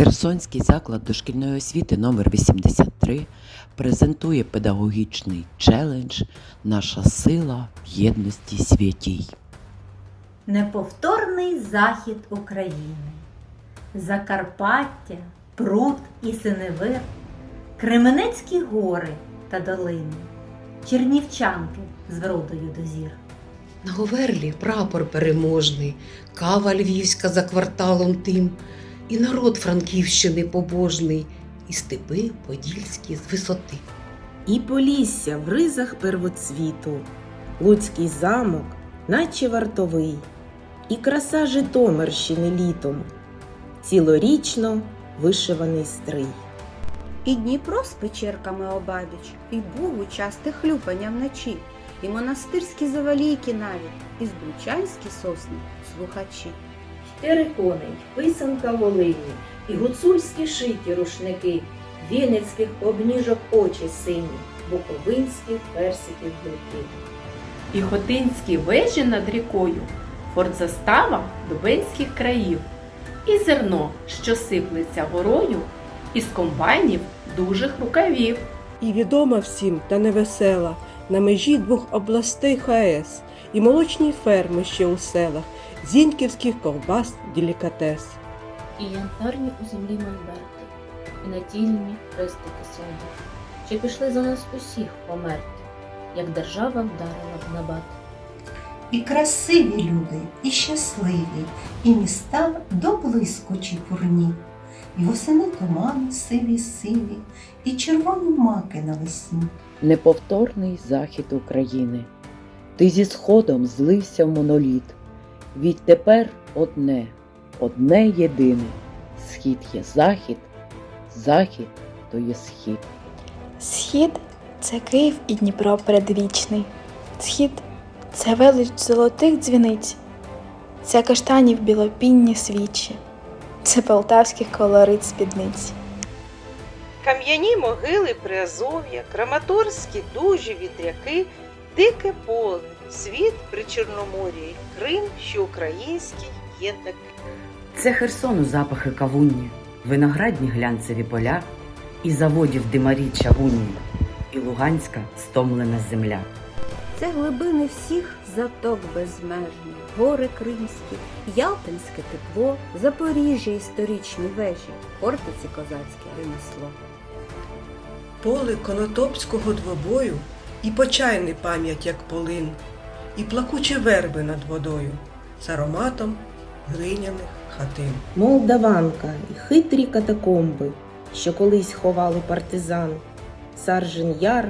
Херсонський заклад дошкільної освіти номер 83 презентує педагогічний челендж Наша сила в єдності святій. Неповторний захід України, Закарпаття, Пруд і Синевир, Кременецькі гори та долини, Чернівчанки з вродою до зір. На Говерлі прапор переможний, кава львівська за кварталом тим, і народ Франківщини побожний, і степи подільські з висоти. І Полісся в ризах первоцвіту, Луцький замок, наче вартовий, і краса Житомирщини літом, цілорічно вишиваний стрий. І Дніпро з печерками обабіч, і Бугу часте хлюпання вночі, і монастирські завалійки навіть, і збручанські сосни слухачі. Тереконий, писанка Волині, і гуцульські шиті рушники, вінницьких обніжок очі сині, буковинських персиків білки. і хотинські вежі над рікою, фортзастава дубенських країв, і зерно, що сиплеться горою, із комбайнів дужих рукавів. І відома всім та невесела на межі двох областей ХАЕС і молочні ферми ще у селах, зіньківських ковбас делікатес. і янтарні у землі мольберти, і натільні хрестики сонні, що пішли за нас усіх померти, як держава вдарила в набат. І красиві люди, і щасливі, і міста до блиску чепурні, і восени тумани сиві сиві, і червоні маки навесні. Неповторний захід України. Ти зі сходом злився в моноліт. Відтепер одне, одне єдине. Схід є захід, захід то є схід. Схід це Київ і Дніпро предвічний. Схід це велич золотих дзвіниць, це каштанів білопінні свічі, це полтавських колорит спідниць. Кам'яні могили Приазов'я, Краматорські дужі вітряки, дике поле, світ при Чорномор'ї, Крим, що український є такий. Це Херсону запахи кавунні, виноградні глянцеві поля, і заводів димарі чавунні, і Луганська стомлена земля. Це глибини всіх заток безмежні, гори кримські, Ялтинське тепло, Запоріжжя історичні вежі, Хортиці козацьке ремесло. Поле конотопського двобою і почайний пам'ять, як полин, і плакучі верби над водою з ароматом глиняних хатин. Молдаванка і хитрі катакомби, що колись ховали партизан, Саржен Яр,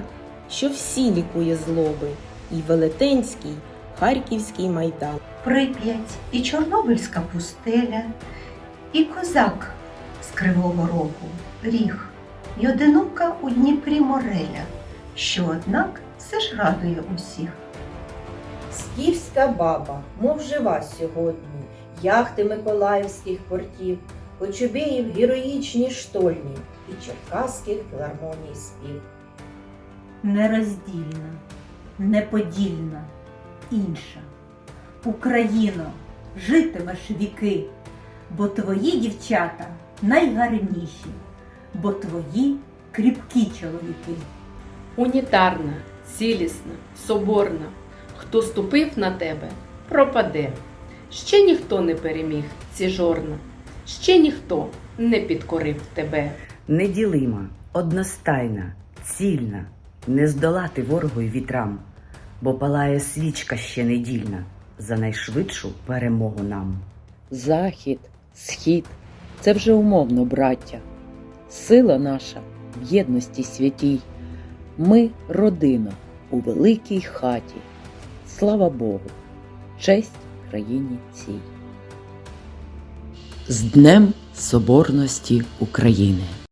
що всі лікує злоби, і Велетенський, Харківський майдан. Прип'ять і Чорнобильська пустеля, і козак з Кривого Рогу, ріг, і одинока у Дніпрі мореля, що, однак, все ж радує усіх. Скіфська баба, мов жива сьогодні, яхти Миколаївських портів, Кочубеїв героїчні штольні і черкаських філармоній спів. Нероздільна, неподільна, інша. Україно, житимеш віки, бо твої дівчата найгарніші, бо твої кріпкі чоловіки. Унітарна, цілісна, соборна, хто ступив на тебе, пропаде. Ще ніхто не переміг ці жорна, ще ніхто не підкорив тебе. Неділима, одностайна, цільна, не здолати ворогу й вітрам, бо палає свічка ще недільна за найшвидшу перемогу нам. Захід, схід це вже умовно, браття. Сила наша в єдності святій. Ми родина у великій хаті. Слава Богу, честь країні цій. З Днем Соборності України!